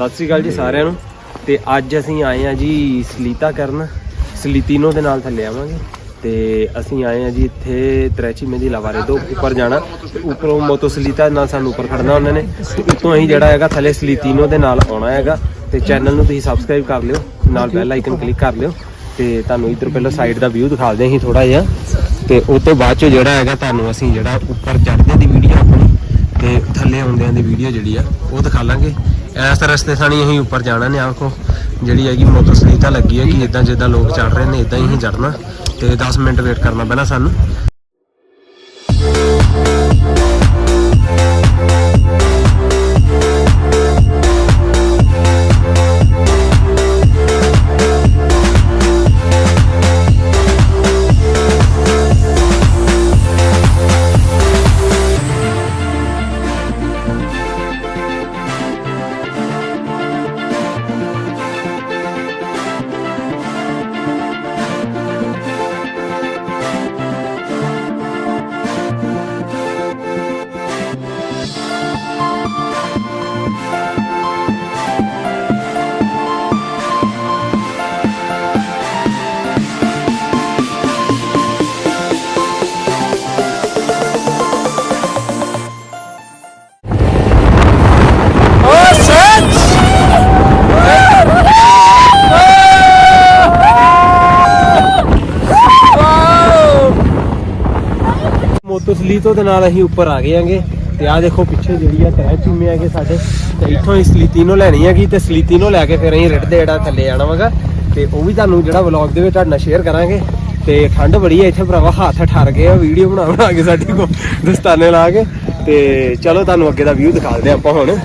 ਸਤਿ ਸ੍ਰੀ ਅਕਾਲ ਜੀ ਸਾਰਿਆਂ ਨੂੰ। ਤੇ ਅੱਜ ਅਸੀਂ ਆਏ ਆ ਜੀ ਸਲੀਤਾ ਕਰਨ। ਸਲੀਤੀਨੋ ਦੇ ਨਾਲ ਥੱਲੇ ਆਵਾਂਗੇ। ਤੇ ਅਸੀਂ ਆਏ ਆ ਜੀ ਇੱਥੇ ਤਰੈਚੀ ਦੀ ਲਵਾਰੇ ਤੋਂ ਉੱਪਰ ਜਾਣਾ। ਤੇ ਉੱਪਰੋਂ ਮੋਤੋ ਸਲੀਤਾ ਨਾਲ ਸਾਨੂੰ ਉੱਪਰ ਖੜਨਾ ਉਹਨਾਂ ਨੇ। ਤੇ ਉੱਤੋਂ ਅਸੀਂ ਜਿਹੜਾ ਹੈਗਾ ਥੱਲੇ ਸਲੀਤੀਨੋ ਦੇ ਨਾਲ ਆਉਣਾ ਹੈਗਾ। ਤੇ ਚੈਨਲ ਨੂੰ ਤੁਸੀਂ ਸਬਸਕ੍ਰਾਈਬ ਕਰ ਲਿਓ। ਨਾਲ ਬੈਲ ਆਈਕਨ ਕਲਿੱਕ ਕਰ ਲਿਓ। ਤੇ ਤੁਹਾਨੂੰ ਇੱਧਰ ਪਹਿਲਾਂ ਸਾਈਡ ਦਾ ਵਿਊ ਦਿਖਾਉਂਦੇ ਹਾਂ ਥੋੜਾ ਜਿਹਾ। ਤੇ ਉਸ ਤੋਂ ਬਾਅਦ ਚ ਜਿਹੜਾ ਹੈਗਾ ਤੁਹਾਨੂੰ ਅਸੀਂ ਜਿਹੜਾ ਉੱਪਰ ਚੜ੍ਹਦੇ ਦੀ ਵੀਡੀਓ ਆਪਣੀ ਤੇ ਥੱਲੇ ਆਉਂਦਿਆਂ ਦੀ ਵੀਡੀਓ ਜਿਹੜੀ ਆ ਉਹ ਦਿਖਾ ਲਾਂਗੇ। ਇਸ ਰਸਤੇ ਸਾਨੀ ਅਸੀਂ ਉੱਪਰ ਜਾਣਾ ਨੇ ਆਖੋ ਜਿਹੜੀ ਹੈਗੀ ਮੋਟਰ ਮੋਟਰਸਾਈਕਲ ਲੱਗੀ ਹੈ ਕਿ ਇਦਾਂ ਜਿੱਦਾਂ ਲੋਕ ਚੜ ਰਹੇ ਨੇ ਇਦਾਂ ਹੀ ਅਸੀਂ ਚੜਨਾ ਤੇ 10 ਮਿੰਟ ਵੇਟ ਕਰਨਾ ਪੈਣਾ ਸਾਨੂੰ। ਸਲੀਤੋ ਦੇ ਨਾਲ ਅਸੀਂ ਉੱਪਰ ਆ ਗਏ ਆਂਗੇ ਤੇ ਆ ਦੇਖੋ ਪਿੱਛੇ ਜਿਹੜੀ ਆ ਤੈ ਚੁੰਮੇ ਆਗੇ ਸਾਡੇ, ਤੇ ਇੱਥੋਂ ਹੀ ਨੂੰ ਲੈਣੀ ਹੈਗੀ ਤੇ ਨੂੰ ਲੈ ਕੇ ਫਿਰ ਅਸੀਂ ਰਿੜਦੇ ਜਿਹੜਾ ਥੱਲੇ ਜਾਣਾ ਵਾਗਾ। ਤੇ ਉਹ ਵੀ ਤੁਹਾਨੂੰ ਜਿਹੜਾ ਵਲੌਗ ਦੇ ਵਿੱਚ ਤੁਹਾਡੇ ਨਾਲ ਸ਼ੇਅਰ ਕਰਾਂਗੇ। ਤੇ ਠੰਡ ਬੜੀ ਹੈ ਇੱਥੇ ਭਰਾਵਾ, ਹੱਥ ਠਰ ਗਏ ਆ, ਵੀਡੀਓ ਬਣਾ ਬਣਾ ਕੇ ਸਾਡੀ ਕੋ ਦਸਤਾਨੇ ਲਾ ਕੇ। ਤੇ ਚਲੋ ਤੁਹਾਨੂੰ ਅੱਗੇ ਦਾ ਵਿਊ ਦਿਖਾ ਦਿਖਾਉਂਦੇ ਆਪਾਂ ਹੁਣ।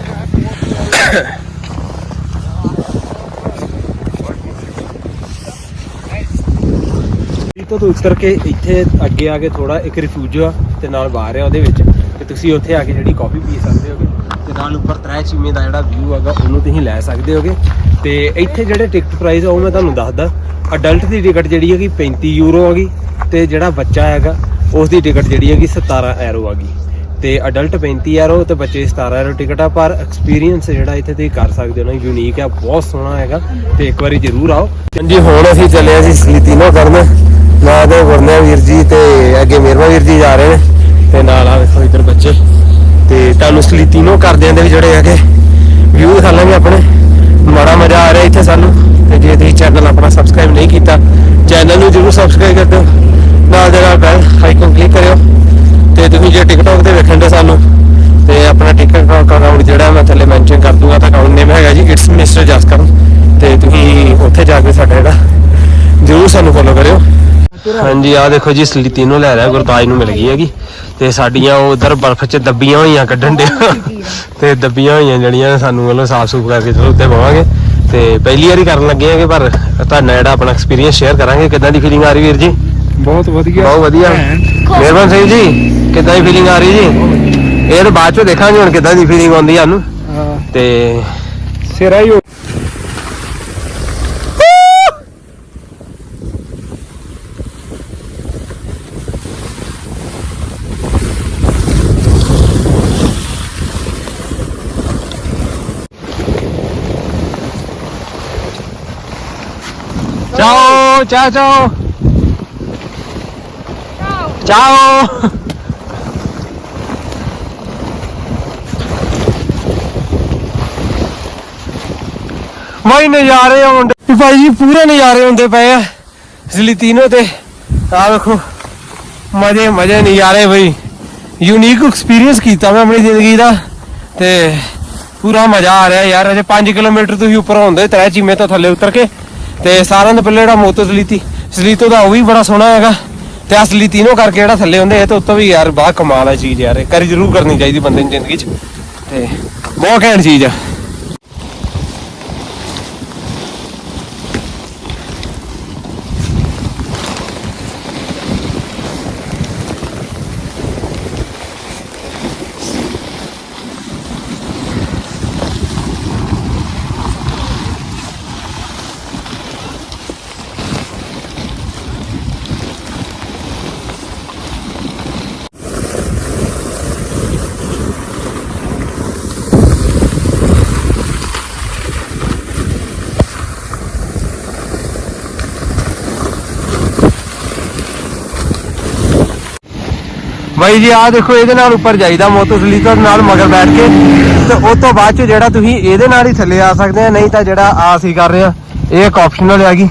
ਇੱਥੋਂ ਤੋਂ ਉਤਰ ਕੇ ਇੱਥੇ ਅੱਗੇ ਆ ਕੇ ਥੋੜਾ ਇੱਕ ਰਿਫਿਊਜ ਆ ਤੇ ਨਾਲ ਬਾਹਰ ਆ ਉਹਦੇ ਵਿੱਚ ਤੇ ਤੁਸੀਂ ਉੱਥੇ ਆ ਕੇ ਜਿਹੜੀ ਕਾਫੀ ਪੀ ਸਕਦੇ ਹੋਗੇ ਤੇ ਨਾਲ ਉੱਪਰ ਤ੍ਰੈ ਚੀਮੇ ਦਾ ਜਿਹੜਾ ਵਿਊ ਹੈਗਾ ਉਹਨੂੰ ਤੁਸੀਂ ਲੈ ਸਕਦੇ ਹੋਗੇ ਤੇ ਇੱਥੇ ਜਿਹੜੇ ਟਿਕਟ ਪ੍ਰਾਈਸ ਆ ਉਹ ਮੈਂ ਤੁਹਾਨੂੰ ਦੱਸਦਾ ਅਡਲਟ ਦੀ ਟਿਕਟ ਜਿਹੜੀ ਹੈਗੀ 35 ਯੂਰੋ ਹੈਗੀ ਤੇ ਜਿਹੜਾ ਬੱਚਾ ਹੈਗਾ ਉਸ ਦੀ ਟਿਕਟ ਜਿਹੜੀ ਹੈਗੀ 17 ਯੂਰੋ ਹੈਗੀ ਤੇ ਅਡਲਟ 35 ਐਰੋ ਤੇ ਬੱਚੇ 17 ਐਰੋ ਟਿਕਟ ਆ, ਪਰ ਐਕਸਪੀਰੀਅੰਸ ਜਿਹੜਾ ਇੱਥੇ ਤੁਸੀਂ ਕਰ ਸਕਦੇ ਹੋ ਨਾ ਯੂਨੀਕ ਆ, ਬਹੁਤ ਸੋਹਣਾ ਹੈਗਾ ਤੇ ਇੱਕ ਵਾਰੀ ਜ਼ਰੂਰ ਆਓ। ਹਾਂਜੀ, ਹੁਣ ਅਸੀਂ ਚੱਲੇ ਅਸੀਂ ਸਲੀਤੀਨੋ ਕਰਨ ਨਾਲ ਦੇ ਗੁਰਨੇ ਵੀਰ ਜੀ ਤੇ ਅੱਗੇ ਮੇਰਵਾ ਵੀਰ ਜੀ ਜਾ ਰਹੇ ਨੇ। ਤੇ ਨਾਲ ਆ ਵੇਖੋ ਇੱਧਰ ਬੱਚੇ। ਤੇ ਤੁਹਾਨੂੰ ਸਲੀਤੀਨੋ ਕਰਦਿਆਂ ਦੇ ਵੀ ਜਿਹੜੇ ਹੈਗੇ, ਵਿਊ ਦਿਖਾ ਲਾਂਗੇ ਆਪਣੇ। ਬੜਾ ਮਜ਼ਾ ਆ ਰਿਹਾ ਇੱਥੇ ਸਾਨੂੰ। ਹਾਂਜੀ ਆ ਦੇਖੋ ਜੀ ਸਲੀਤੀਨੋ ਲੈ ਰਿਹਾ ਗੁਰਤਾਜ ਨੂੰ ਮਿਲ ਗਈ ਹੈਗੀ। ਤੇ ਸਾਡੀਆਂ ਉਹ ਉਧਰ ਬਰਫ਼ 'ਚ ਦੱਬੀਆਂ ਹੋਈਆਂ ਕੱਢਣ ਦੇ ਤੇ ਦੱਬੀਆਂ ਹੋਈਆਂ ਜਿਹੜੀਆਂ ਸਾਨੂੰ ਵੱਲੋਂ ਸਾਫ਼ ਸੁਫ ਕਰਕੇ ਚਲੋ ਉੱਤੇ ਪਾਵਾਂਗੇ। ਤੇ ਪਹਿਲੀ ਵਾਰੀ ਕਰਨ ਲੱਗੇ ਆਂਗੇ ਪਰ ਤੁਹਾਨੂੰ ਜਿਹੜਾ ਆਪਣਾ ਐਕਸਪੀਰੀਅੰਸ ਸ਼ੇਅਰ ਕਰਾਂਗੇ। ਕਿੱਦਾਂ ਦੀ ਫੀਲਿੰਗ ਆ ਰਹੀ ਵੀਰ ਜੀ? ਬਹੁਤ ਵਧੀਆ। ਬਹੁਤ ਵਧੀਆ। ਮਿਹਰਬਾਨ ਸਿੰਘ ਜੀ ਕਿੱਦਾਂ ਦੀ ਫੀਲਿੰਗ ਆ ਰਹੀ ਜੀ? ਇਹ ਤਾਂ ਬਾਅਦ ਚੋਂ ਦੇਖਾਂਗੇ ਹੁਣ ਕਿੱਦਾਂ ਦੀ ਫੀਲਿੰਗ ਆਉਂਦੀ ਸਾਨੂੰ। ਹਾਂ। ਤੇ ਸਿਰਾ ਹੀ ਹੋ- ਚਾਓ ਚਾਓ ਚਾਓ ਚਾਓ ਵਾਈ ਨਜ਼ਾਰੇ ਆਉਂਦੇ ਭਾਈ ਜੀ ਪੂਰੇ ਨਜ਼ਾਰੇ ਹੁੰਦੇ ਪਏ ਆ ਸਲੀਤੀਨੋ ਤੇ ਆ ਵੇਖੋ ਮਜ਼ੇ ਮਜ਼ੇ ਨਜ਼ਾਰੇ ਬਈ ਯੂਨੀਕ ਐਕਸਪੀਰੀਅੰਸ ਕੀਤਾ ਮੈਂ ਆਪਣੀ ਜ਼ਿੰਦਗੀ ਦਾ ਤੇ ਪੂਰਾ ਮਜ਼ਾ ਆ ਰਿਹਾ ਯਾਰ ਅਜੇ 5 ਕਿਲੋਮੀਟਰ ਤੁਸੀਂ ਉੱਪਰ ਹੁੰਦੇ ਤਰੇ ਚੀਮੇ ਤੋਂ ਥੱਲੇ ਉਤਰ ਕੇ ਤੇ ਸਾਰਿਆਂ ਦੇ ਪਹਿਲੇ ਜਿਹੜਾ ਮੋਤੋ ਸਲੀਤੀ ਸਲੀਤੋ ਦਾ ਉਹ ਵੀ ਬੜਾ ਸੋਹਣਾ ਹੈਗਾ। ਤੇ ਅਸਲੀ ਤੀਨੋਂ ਕਰਕੇ ਜਿਹੜਾ ਥੱਲੇ ਹੁੰਦੇ, ਇਹ ਤਾਂ ਉੱਤੋਂ ਵੀ ਯਾਰ ਬਾਹ ਕਮਾਲ ਹੈ ਚੀਜ਼ ਯਾਰ, ਇਹ ਕਰੀ ਜ਼ਰੂਰ ਕਰਨੀ ਚਾਹੀਦੀ ਬੰਦੇ ਦੀ ਜ਼ਿੰਦਗੀ 'ਚ। ਤੇ ਬਹੁਤ ਘੈਂਟ ਚੀਜ਼ ਆ। ਬਾਈ ਜੀ, ਆਹ ਦੇਖੋ, ਇਹਦੇ ਨਾਲ ਉੱਪਰ ਜਾਈਦਾ ਮੋਟੋ ਨਾਲ ਮਗਰ ਬੈਠ ਕੇ। ਤੇ ਉਸ ਤੋਂ ਬਾਅਦ ਚ ਜਿਹੜਾ ਤੁਸੀਂ ਇਹਦੇ ਨਾਲ ਹੀ ਥੱਲੇ ਆ ਸਕਦੇ ਆ, ਨਹੀਂ ਤਾਂ ਜਿਹੜਾ ਆ ਅਸੀਂ ਕਰ ਰਹੇ ਆ, ਇਹ ਇੱਕ ਆਪਸ਼ਨਲ ਹੈਗੀ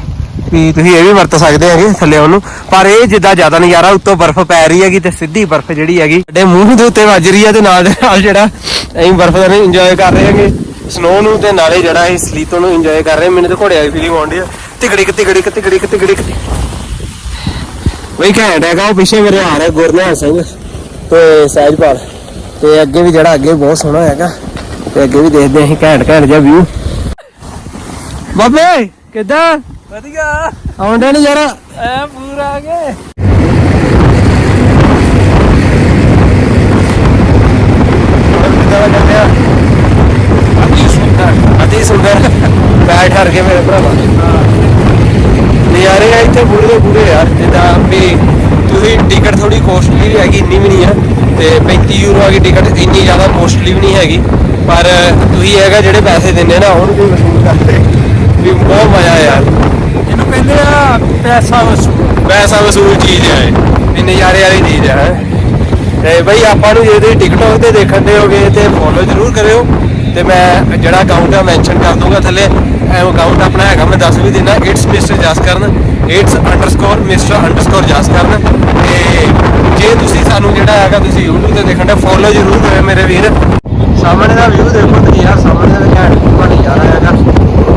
ਵੀ ਤੁਸੀਂ ਇਹ ਵੀ ਵਰਤ ਸਕਦੇ ਹੈਗੇ ਥੱਲੇ ਉਹਨੂੰ। ਪਰ ਇਹ ਜਿੱਦਾਂ ਜ਼ਿਆਦਾ ਨਜ਼ਾਰਾ ਉੱਤੋਂ ਬਰਫ਼ ਪੈ ਰਹੀ ਹੈਗੀ ਤੇ ਸਿੱਧੀ ਬਰਫ਼ ਜਿਹੜੀ ਹੈਗੀ, ਸਾਡੇ ਮੂੰਹ ਦੇ ਉੱਤੇ ਵੱਜ ਰਹੀ ਹੈ ਤੇ ਨਾਲ ਦੇ ਨਾਲ ਜਿਹੜਾ ਅਸੀਂ ਬਰਫ਼ ਦਾ ਇੰਜੋਏ ਕਰ ਰਹੇ ਹੈਗੇ। ਸਨੋ ਨੂੰ ਤੇ ਨਾਲੇ ਜਿਹੜਾ ਇਹ ਸਲੀਤੋ ਨੂੰ ਇੰਜੋਏ ਕਰ ਰਹੇ, ਮੈਨੂੰ ਤੇ ਘੋੜਿਆਂ ਦੀ ਫੀਲਿੰਗ ਆਉਂਦੀ ਆ। ਤਿਗੜੀ ਤਿਗੜੀ ਤਿਗੜੀ ਤਿਗੜੀ ਬਈ ਘੈਂਟ ਹੈਗਾ ਉਹ ਪਿੱਛੇ ਮੇਰੇ ਆ ਰਿਹਾ ਗੁਰਨਿਹਾਲ ਸਿੰਘ ਤੇ ਸਹਿਜਪਾਲ। ਤੇ ਅੱਗੇ ਵੀ ਜਿਹੜਾ ਅੱਗੇ ਬਹੁਤ ਸੋਹਣਾ ਹੈਗਾ ਤੇ ਅੱਗੇ ਵੀ ਦੇਖਦੇ ਅਸੀਂ ਘੈਂਟ ਘੈਂਟ ਜਿਹਾ ਵਿਊ ਬਾਬੇ ਕਿੱਦਾਂ? ਵਧੀਆ। ਆਉਂਦਾ ਨਹੀਂ ਯਾਰ। ਐ ਪੂਰਾ ਆ ਗਏ। ਅਤੀ ਸੁੰਦਰ ਅਤੀ ਸੁੰਦਰ। ਬੈਠ ਹਰ ਕੇ ਮੇਰੇ ਭਰਾਵਾ। ਨਜ਼ਾਰੇ ਆ ਇੱਥੇ ਪੂਰੇ ਦੇ ਪੂਰੇ ਯਾਰ ਜਿੱਦਾਂ ਵੀ ਤੁਸੀਂ ਟਿਕਟ ਥੋੜੀ ਕੋਸਟਲੀ ਵੀ ਹੈਗੀ ਇੰਨੀ ਵੀ ਨਹੀਂ ਆ। ਤੇ 35 ਯੂਰੋ ਵਾਲੀ ਟਿਕਟ ਇੰਨੀ ਜ਼ਿਆਦਾ ਕੋਸਟਲੀ ਵੀ ਨਹੀਂ ਹੈਗੀ। ਪਰ ਤੁਸੀਂ ਹੈਗਾ ਜਿਹੜੇ ਪੈਸੇ ਦਿੰਦੇ ਨਾ ਉਹਨੂੰ ਵੀ ਵਸੂਲ ਕਰਦੇ ਵੀ ਬਹੁਤ ਮਜ਼ਾ ਆ ਯਾਰ ਇਹਨੂੰ ਕਹਿੰਦੇ ਆ ਪੈਸਾ ਵਸੂਲ। ਪੈਸਾ ਵਸੂਲ ਚੀਜ਼ ਹੈ ਇਹ। ਨਜ਼ਾਰੇ ਵਾਲੀ ਚੀਜ਼ ਹੈ ਤੇ ਬਈ ਆਪਾਂ ਨੂੰ ਜੇ ਤੁਸੀਂ ਟਿਕਟੋਕ ਤੇ ਦੇਖਣ ਦੇ ਹੋਗੇ ਤੇ ਫੋਲੋ ਜ਼ਰੂਰ ਤੇ ਮੈਂ ਜਿਹੜਾ ਅਕਾਊਂਟ ਆ ਮੈਂਸ਼ਨ ਕਰ ਦੂੰਗਾ ਥੱਲੇ। ਅਕਾਊਂਟ ਆਪਣਾ ਹੈਗਾ, ਮੈਂ ਦੱਸ ਵੀ ਦਿੰਦਾ it's mister Jaskaran it's underscore mister underscore Jaskaran. ਤੇ ਜੇ ਤੁਸੀਂ ਸਾਨੂੰ ਜਿਹੜਾ ਹੈਗਾ, ਤੁਸੀਂ YouTube ਤੇ ਦੇਖਣ ਦਾ ਫੋਲੋ ਜ਼ਰੂਰ ਕਰਿਓ ਮੇਰੇ ਵੀਰ। ਸਾਹਮਣੇ ਦਾ ਵਿਊ ਦੇਖੋ ਤੁਸੀਂ ਯਾਰ, ਸਾਹਮਣੇ ਦਾ ਘੈਂਟ ਵਿਊ ਨਜ਼ਾਰਾ ਹੈਗਾ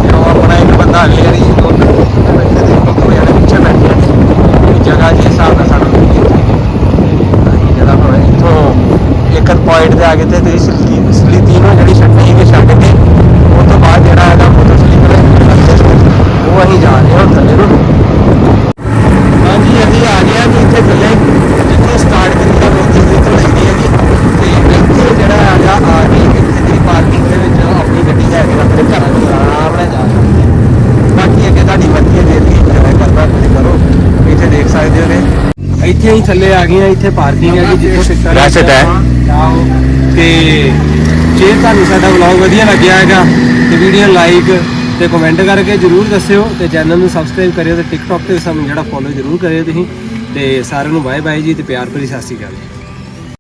ਤੇ ਉਹ ਆਪਣਾ ਇੱਕ ਬੰਦਾ ਅਗਲੇ ਵਾਲੀ ਉੱਧਰ ਬੈਠੇ ਦੇਖੋ ਦੋ ਜਣੇ ਪਿੱਛੇ ਬੈਠੇ ਆ। ਜਗ੍ਹਾ ਜਿਸ ਹਿਸਾਬ ਨਾਲ ਸਾਨੂੰ ਜਿਹੜਾ ਹੁਣ ਇੱਥੋਂ ਇੱਕ ਪੁਆਇੰਟ ਤੇ ਆ ਗਏ ਤੇ ਤੁਸੀਂ ਸਲੀਤੀ ਨੂੰ ਜਿਹੜੀ ਛੱਡਣੀ ਸੀ ਛੱਡ ਕੇ ਉਸ ਤੋਂ ਬਾਅਦ ਜਿਹੜਾ ਹੈਗਾ ਮੋਟਰ ਸਲੀਪਰ ਉਹ ਅਸੀਂ ਜਾ ਰਹੇ ਹਾਂ ਹੁਣ ਥੱਲੇ ਨੂੰ ਹਾਂਜੀ ਅਸੀਂ ਆ ਗਏ ਹਾਂ ਜੀ ਇੱਥੇ ਥੱਲੇ ਜਿੱਥੋਂ ਸਟਾਰਟ ਕਰੀਦਾ ਮੋਟਰ ਸਲੀਪਰ ਲੱਗਦੀ ਹੈਗੀ ਤੇ ਇੱਥੇ ਜਿਹੜਾ ਹੈਗਾ ਆ ਕੇ ਇੱਥੇ ਦੀ ਪਾਰਕਿੰਗ ਦੇ ਵਿੱਚ ਆਪਣੀ ਗੱਡੀ ਲੈ ਕੇ ਆਪਣੇ ਘਰਾਂ ਨੂੰ ਆਰਾਮ ਨਾਲ ਜਾ ਸਕਦੇ ਹਾਂ। ਬਾਕੀ ਅੱਗੇ ਤੁਹਾਡੀ ਮਰਜ਼ੀ ਹੈ ਜੇ ਤੁਸੀਂ ਇੰਜੋਏ ਕਰਨਾ ਤੁਸੀਂ ਕਰੋ ਇੱਥੇ ਦੇਖ ਸਕਦੇ ਹੋ ਇੱਥੇ ਹੀ ਥੱਲੇ ਆ ਗਏ ਆ ਇੱਥੇ ਪਾਰਕਿੰਗ ਹੈਗੀ ਜਿੱਥੋਂ ਟਿਕਟਾਂ ਵੈਸੇ ਤਾਂ ਹੈ। ਤੇ ਜੇ ਤੁਹਾਨੂੰ ਸਾਡਾ ਵਲੌਗ ਵਧੀਆ ਲੱਗਿਆ ਹੈਗਾ ਤੇ ਵੀਡੀਓ ਲਾਈਕ ਤੇ ਕਮੈਂਟ ਕਰਕੇ ਜਰੂਰ ਦੱਸਿਓ ਤੇ ਚੈਨਲ ਨੂੰ ਸਬਸਕ੍ਰਾਈਬ ਕਰਿਓ ਤੇ ਟਿਕਟੌਕ ਤੇ ਸਾਨੂੰ ਜਿਹੜਾ ਫੋਲੋ ਜਰੂਰ ਕਰਿਓ ਤੁਸੀਂ। ਤੇ ਸਾਰਿਆਂ ਨੂੰ ਬਾਏ ਬਾਏ ਜੀ ਤੇ ਪਿਆਰ ਭਰੀ ਸਤਿ ਸ਼੍ਰੀ ਅਕਾਲ।